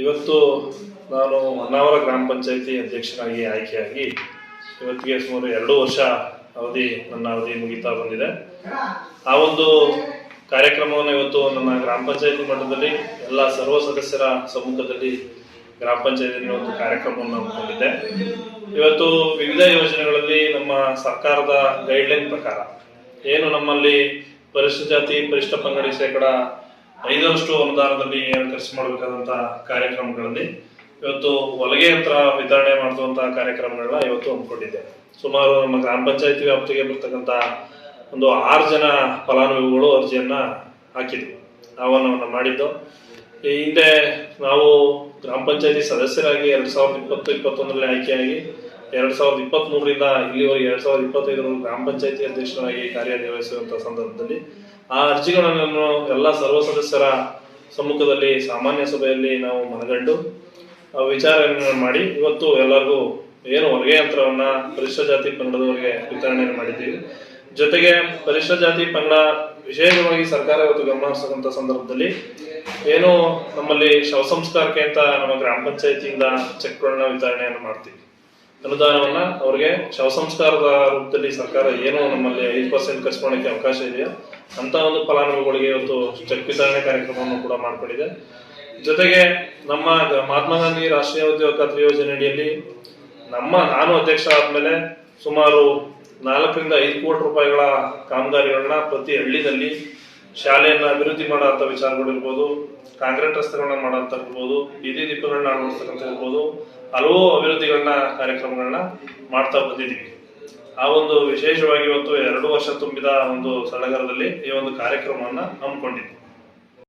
ಇವತ್ತು ನಾನು ಹೊನ್ನಾವರ ಗ್ರಾಮ ಪಂಚಾಯಿತಿ ಅಧ್ಯಕ್ಷನಾಗಿ ಆಯ್ಕೆಯಾಗಿ ಇವತ್ತಿಗೆ ಸುಮಾರು ಎರಡು ವರ್ಷ ಅವಧಿ ನನ್ನ ಅವಧಿ ಮುಗಿತಾ ಬಂದಿದೆ. ಆ ಒಂದು ಕಾರ್ಯಕ್ರಮವನ್ನು ಇವತ್ತು ನನ್ನ ಗ್ರಾಮ ಪಂಚಾಯತಿ ಮಟ್ಟದಲ್ಲಿ ಎಲ್ಲ ಸರ್ವ ಸದಸ್ಯರ ಸಮ್ಮುಖದಲ್ಲಿ ಗ್ರಾಮ ಪಂಚಾಯತಿ ಒಂದು ಕಾರ್ಯಕ್ರಮವನ್ನು ಹಮ್ಮಿಕೊಂಡಿದ್ದೆ. ಇವತ್ತು ವಿವಿಧ ಯೋಜನೆಗಳಲ್ಲಿ ನಮ್ಮ ಸರ್ಕಾರದ ಗೈಡ್ಲೈನ್ ಪ್ರಕಾರ ಏನು ನಮ್ಮಲ್ಲಿ ಪರಿಶಿಷ್ಟ ಜಾತಿ, ಪರಿಶಿಷ್ಟ ಪಂಗಡಿ ಶೇಕಡ ಐದರಷ್ಟು ಅನುದಾನದಲ್ಲಿ ಏನು ಖರ್ಚು ಮಾಡಬೇಕಾದಂತ ಕಾರ್ಯಕ್ರಮಗಳಲ್ಲಿ ಇವತ್ತು ಹೊಲಿಗೆ ಯಂತ್ರ ವಿತರಣೆ ಮಾಡುವಂತಹ ಕಾರ್ಯಕ್ರಮಗಳನ್ನ ಇವತ್ತು ಹಮ್ಮಿಕೊಂಡಿದ್ದೆ ಸುಮಾರು ನಮ್ಮ ಗ್ರಾಮ ಪಂಚಾಯತಿ ವ್ಯಾಪ್ತಿಗೆ ಬರ್ತಕ್ಕಂತ ಒಂದು ಆರು ಜನ ಫಲಾನುಭವಿಗಳು ಅರ್ಜಿಯನ್ನ ಹಾಕಿದ್ವಿ. ಆಹ್ವಾನವನ್ನು ಮಾಡಿದ್ದು. ಈ ಹಿಂದೆ ನಾವು ಗ್ರಾಮ ಪಂಚಾಯತಿ ಸದಸ್ಯರಾಗಿ ಎರಡ್ ಸಾವಿರದ ಇಪ್ಪತ್ತು, ಇಪ್ಪತ್ತೊಂದರಲ್ಲಿ ಆಯ್ಕೆಯಾಗಿ ಎರಡ್ ಸಾವಿರದ ಇಪ್ಪತ್ತ್ ಮೂರರಿಂದ ಇಲ್ಲಿವರೆಗೆ ಎರಡ್ ಸಾವಿರದ ಇಪ್ಪತ್ತೈದರವರೆಗೂ ಗ್ರಾಮ ಪಂಚಾಯತಿ ಅಧ್ಯಕ್ಷರಾಗಿ ಕಾರ್ಯನಿರ್ವಹಿಸುವಂತಹ ಸಂದರ್ಭದಲ್ಲಿ ಆ ಅರ್ಜಿಗಳನ್ನು ಎಲ್ಲ ಸರ್ವ ಸದಸ್ಯರ ಸಮ್ಮುಖದಲ್ಲಿ ಸಾಮಾನ್ಯ ಸಭೆಯಲ್ಲಿ ನಾವು ಮನಗಂಡು ವಿಚಾರಣೆ ಮಾಡಿ, ಇವತ್ತು ಎಲ್ಲರಿಗೂ ಏನು ಹೊಲಿಗೆ ಯಂತ್ರವನ್ನ ಪರಿಶಿಷ್ಟ ಜಾತಿ ಪಂಗಡದವರಿಗೆ ವಿತರಣೆಯನ್ನು ಮಾಡಿದ್ದೀವಿ. ಜೊತೆಗೆ ಪರಿಶಿಷ್ಟ ಜಾತಿ ಪಂಗಡ ವಿಶೇಷವಾಗಿ ಸರ್ಕಾರ ಇವತ್ತು ಗಮನ ಹರಿಸತಕ್ಕಂಥ ಸಂದರ್ಭದಲ್ಲಿ ಏನು ನಮ್ಮಲ್ಲಿ ಶವ ಸಂಸ್ಕಾರಕ್ಕೆ ಅಂತ ನಮ್ಮ ಗ್ರಾಮ ಪಂಚಾಯತಿಯಿಂದ ಚೆಕ್ಗಳನ್ನ ವಿತರಣೆಯನ್ನು ಮಾಡ್ತೀವಿ. ಅನುದಾನವನ್ನ ಅವ್ರಿಗೆ ಶವ ಸಂಸ್ಕಾರದ ರೂಪದಲ್ಲಿ ಸರ್ಕಾರ ಏನು ನಮ್ಮಲ್ಲಿ ಐದು ಪರ್ಸೆಂಟ್ ಖರ್ಚು ಅವಕಾಶ ಇದೆಯಾ? ಅಂತ ಒಂದು ಫಲಾನುಭವಿಗಳಿಗೆ ಇವತ್ತು ಚೆಕ್ ವಿತರಣೆ ಕಾರ್ಯಕ್ರಮವನ್ನು ಕೂಡ ಮಾಡ್ಕೊಂಡಿದೆ. ಜೊತೆಗೆ ನಮ್ಮ ಮಹಾತ್ಮ ಗಾಂಧಿ ರಾಷ್ಟ್ರೀಯ ಉದ್ಯೋಗ ಖಾತ್ರಿ ಯೋಜನೆ ಅಡಿಯಲ್ಲಿ ನಮ್ಮ ನಾನು ಅಧ್ಯಕ್ಷ ಆದ್ಮೇಲೆ ಸುಮಾರು ನಾಲ್ಕರಿಂದ ಐದು ಕೋಟಿ ರೂಪಾಯಿಗಳ ಕಾಮಗಾರಿಗಳನ್ನ ಪ್ರತಿ ಹಳ್ಳಿನಲ್ಲಿ ಶಾಲೆಯನ್ನ ಅಭಿವೃದ್ಧಿ ಮಾಡೋಂಥ ವಿಚಾರಗಳಿರ್ಬೋದು ಕಾಂಕ್ರೀಟ್ ರಸ್ತೆಗಳನ್ನ ಮಾಡುವಂತ ಇರ್ಬೋದು, ಬೀದಿ ದೀಪಗಳನ್ನ ಅಳವಡಿಸ್ತಕ್ಕಂಥ ಇರ್ಬೋದು, ಹಲವು ಅಭಿವೃದ್ಧಿಗಳನ್ನ ಕಾರ್ಯಕ್ರಮಗಳನ್ನ ಮಾಡ್ತಾ ಬಂದಿದ್ದೀವಿ. ಆ ಒಂದು ವಿಶೇಷವಾಗಿ ಇವತ್ತು ಎರಡು ವರ್ಷ ತುಂಬಿದ ಒಂದು ಸಡಗರದಲ್ಲಿ ಈ ಒಂದು ಕಾರ್ಯಕ್ರಮವನ್ನ ಹಮ್ಮಿಕೊಂಡಿದ್ವಿ.